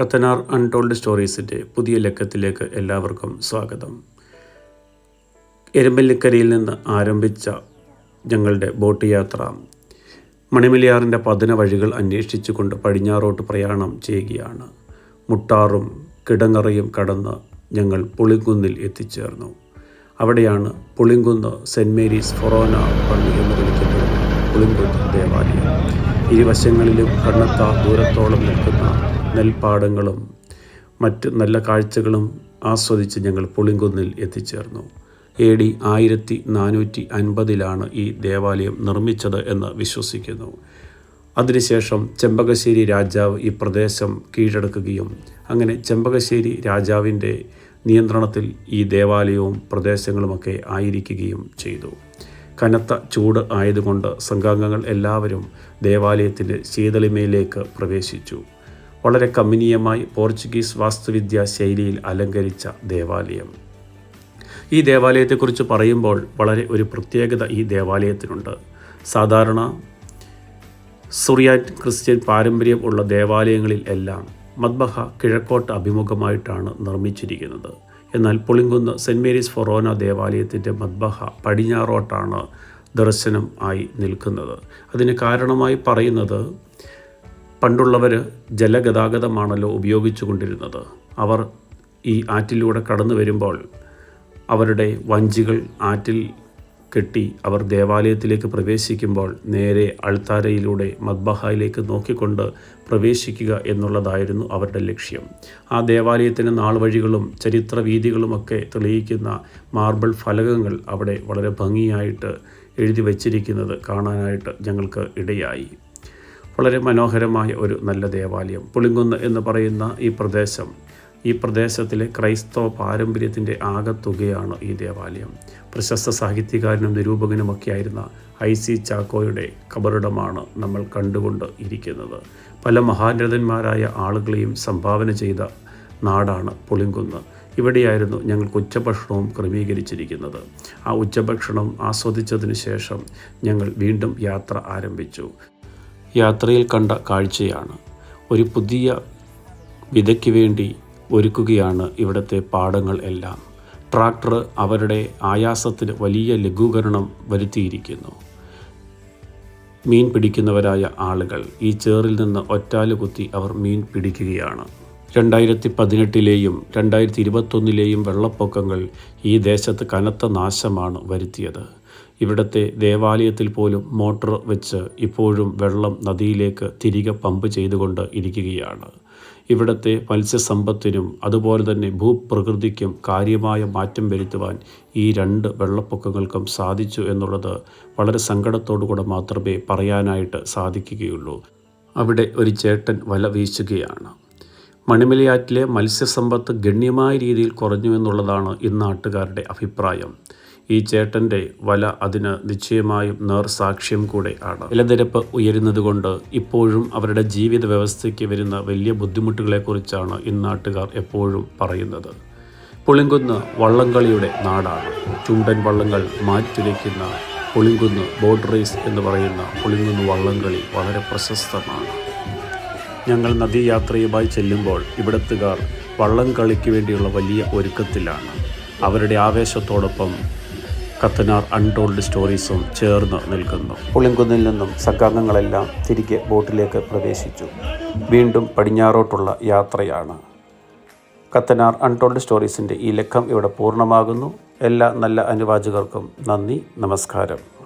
കത്തനാർ untold സ്റ്റോറീസിന്റെ പുതിയ ലക്കത്തിലേക്ക് എല്ലാവർക്കും സ്വാഗതം. എരുമ്പല്ലിക്കരയിൽ നിന്ന് ആരംഭിച്ച ഞങ്ങളുടെ ബോട്ട് യാത്ര മണിമലയാറിന്റെ പതിന വഴികൾ അന്വേഷിച്ചുകൊണ്ട് പടിഞ്ഞാറോട്ട് പ്രയാണം ചെയ്യുകയാണ്. മുട്ടാറും കിടങ്ങറയും കടന്ന് ഞങ്ങൾ പുളിങ്കുന്നിൽ എത്തിച്ചേർന്നു. അവിടെയാണ് പുളിങ്കുന്ന് സെന്റ് മേരീസ് ഫൊറോന പള്ളി എന്ന് വിളിക്കപ്പെടുന്ന പുളിങ്കുന്ന് ദേവാലയം. ഇരുവശങ്ങളിലും കണ്ണെത്താ ദൂരത്തോളം നിൽക്കുന്ന നെൽപ്പാടങ്ങളും മറ്റ് നല്ല കാഴ്ചകളും ആസ്വദിച്ച് ഞങ്ങൾ പുളിങ്കുന്നിൽ എത്തിച്ചേർന്നു. എ ഡി ആയിരത്തി നാനൂറ്റി അൻപതിലാണ് ഈ ദേവാലയം നിർമ്മിച്ചത് എന്ന് വിശ്വസിക്കുന്നു. അതിനുശേഷം ചെമ്പകശ്ശേരി രാജാവ് ഈ പ്രദേശം കീഴടക്കുകയും അങ്ങനെ ചെമ്പകശ്ശേരി രാജാവിന്റെ നിയന്ത്രണത്തിൽ ഈ ദേവാലയവും പ്രദേശങ്ങളുമൊക്കെ ആയിരിക്കുകയും ചെയ്തു. കനത്ത ചൂട് ആയതുകൊണ്ട് സംഘാംഗങ്ങൾ എല്ലാവരും ദേവാലയത്തിന്റെ ശീതളിമയിലേക്ക് പ്രവേശിച്ചു. വളരെ കമ്പനീയമായി പോർച്ചുഗീസ് വാസ്തുവിദ്യാ ശൈലിയിൽ അലങ്കരിച്ച ദേവാലയം. ഈ ദേവാലയത്തെക്കുറിച്ച് പറയുമ്പോൾ വളരെ ഒരു പ്രത്യേകത ഈ ദേവാലയത്തിനുണ്ട്. സാധാരണ സുറിയാറ്റ് ക്രിസ്ത്യൻ പാരമ്പര്യം ഉള്ള ദേവാലയങ്ങളിൽ എല്ലാം മദ്ബഹ കിഴക്കോട്ട് അഭിമുഖമായിട്ടാണ് നിർമ്മിച്ചിരിക്കുന്നത്. എന്നാൽ പുളിങ്കുന്ന് സെന്റ് മേരീസ് ഫൊറോന ദേവാലയത്തിന്റെ മദ്ബഹ പടിഞ്ഞാറോട്ടാണ് ദർശനം ആയി നിൽക്കുന്നത്. അതിന് കാരണമായി പറയുന്നത് പണ്ടുള്ളവർ ജലഗതാഗതമാണല്ലോ ഉപയോഗിച്ചു കൊണ്ടിരുന്നത്. അവർ ഈ ആറ്റിലൂടെ കടന്നു വരുമ്പോൾ അവരുടെ വഞ്ചികൾ ആറ്റിൽ കെട്ടി അവർ ദേവാലയത്തിലേക്ക് പ്രവേശിക്കുമ്പോൾ നേരെ അൾത്താരയിലൂടെ മദ്ബഹായിലേക്ക് നോക്കിക്കൊണ്ട് പ്രവേശിക്കുക എന്നുള്ളതായിരുന്നു അവരുടെ ലക്ഷ്യം. ആ ദേവാലയത്തിന്റെ നാൾവഴികളും ചരിത്ര വീതികളുമൊക്കെ തെളിയിക്കുന്ന മാർബിൾ ഫലകങ്ങൾ അവിടെ വളരെ ഭംഗിയായിട്ട് എഴുതി വച്ചിരിക്കുന്നത് കാണാനായിട്ട് ഞങ്ങൾക്ക് ഇടയായി. വളരെ മനോഹരമായ ഒരു നല്ല ദേവാലയം പുളിങ്കുന്ന് എന്ന് പറയുന്ന ഈ പ്രദേശം. ഈ പ്രദേശത്തിലെ ക്രൈസ്തവ പാരമ്പര്യത്തിന്റെ ആകത്തുകയാണ് ഈ ദേവാലയം. പ്രശസ്ത സാഹിത്യകാരനും നിരൂപകനുമൊക്കെയായിരുന്ന ഐ സി ചാക്കോയുടെ കബറിടമാണ് നമ്മൾ കണ്ടുകൊണ്ട് ഇരിക്കുന്നത്. പല മഹാരഥന്മാരായ ആളുകളെയും സംഭാവന ചെയ്ത നാടാണ് പുളിങ്കുന്ന്. ഇവിടെയായിരുന്നു ഞങ്ങൾക്ക് ഉച്ചഭക്ഷണവും ക്രമീകരിച്ചിരിക്കുന്നത്. ആ ഉച്ചഭക്ഷണം ആസ്വദിച്ചതിന് ശേഷം ഞങ്ങൾ വീണ്ടും യാത്ര ആരംഭിച്ചു. യാത്രയിൽ കണ്ട കാഴ്ചയാണ്. ഒരു പുതിയ വിതയ്ക്ക് വേണ്ടി ഒരുക്കുകയാണ് ഇവിടുത്തെ പാടങ്ങൾ എല്ലാം. ട്രാക്ടർ അവരുടെ ആയാസത്തിന് വലിയ ലഘൂകരണം വരുത്തിയിരിക്കുന്നു. മീൻ പിടിക്കുന്നവരായ ആളുകൾ ഈ ചേറിൽ നിന്ന് ഒറ്റാൽ കുത്തി അവർ മീൻ പിടിക്കുകയാണ്. രണ്ടായിരത്തി പതിനെട്ടിലെയും രണ്ടായിരത്തി ഇരുപത്തൊന്നിലെയും വെള്ളപ്പൊക്കങ്ങൾ ഈ ദേശത്ത് കനത്ത നാശമാണ് വരുത്തിയത്. ഇവിടുത്തെ ദേവാലയത്തിൽ പോലും മോട്ടോർ വെച്ച് ഇപ്പോഴും വെള്ളം നദിയിലേക്ക് തിരികെ പമ്പ് ചെയ്തുകൊണ്ട് ഇരിക്കുകയാണ്. ഇവിടുത്തെ മത്സ്യസമ്പത്തിനും അതുപോലെ തന്നെ ഭൂപ്രകൃതിക്കും കാര്യമായ മാറ്റം വരുത്തുവാൻ ഈ രണ്ട് വെള്ളപ്പൊക്കങ്ങൾക്കും സാധിച്ചു എന്നുള്ളത് വളരെ സങ്കടത്തോടുകൂടെ മാത്രമേ പറയാനായിട്ട് സാധിക്കുകയുള്ളൂ. അവിടെ ഒരു ചേട്ടൻ വല വീശുകയാണ്. മണിമലയാറ്റിലെ മത്സ്യസമ്പത്ത് ഗണ്യമായ രീതിയിൽ കുറഞ്ഞു എന്നുള്ളതാണ് ഇന്നാട്ടുകാരുടെ അഭിപ്രായം. ഈ ചേട്ടന്റെ വല അതിന് നിശ്ചയമായും നേർസാക്ഷ്യം കൂടെ ആണ്. വിലനിരപ്പ് ഉയരുന്നതുകൊണ്ട് ഇപ്പോഴും അവരുടെ ജീവിത വ്യവസ്ഥയ്ക്ക് വരുന്ന വലിയ ബുദ്ധിമുട്ടുകളെക്കുറിച്ചാണ് ഇന്നാട്ടുകാർ എപ്പോഴും പറയുന്നത്. പുളിങ്കുന്ന് വള്ളംകളിയുടെ നാടാണ്. ചുണ്ടൻ വള്ളങ്ങൾ മാറ്റുരയ്ക്കുന്ന പുളിങ്കുന്ന് ബോട്ട് റേസ് എന്ന് പറയുന്ന പുളിങ്കുന്ന് വള്ളംകളി വളരെ പ്രശസ്തമാണ്. ഞങ്ങൾ നദീയാത്രയുമായി ചെല്ലുമ്പോൾ ഇവിടത്തുകാർ വള്ളം കളിക്ക് വേണ്ടിയുള്ള വലിയ ഒരുക്കത്തിലാണ്. അവരുടെ ആവേശത്തോടൊപ്പം കത്തനാർ അൺടോൾഡ് സ്റ്റോറീസും ചേർന്ന് നിൽക്കുന്നു. പുളിങ്കുന്നിൽ നിന്നും സംഘാംഗങ്ങളെല്ലാം തിരികെ ബോട്ടിലേക്ക് പ്രവേശിച്ചു. വീണ്ടും പടിഞ്ഞാറോട്ടുള്ള യാത്രയാണ്. കത്തനാർ അൺടോൾഡ് സ്റ്റോറീസിന്റെ ഈ ലക്കം ഇവിടെ പൂർണമാകുന്നു. എല്ലാ നല്ല അനുവാചകർക്കും നന്ദി നമസ്കാരം.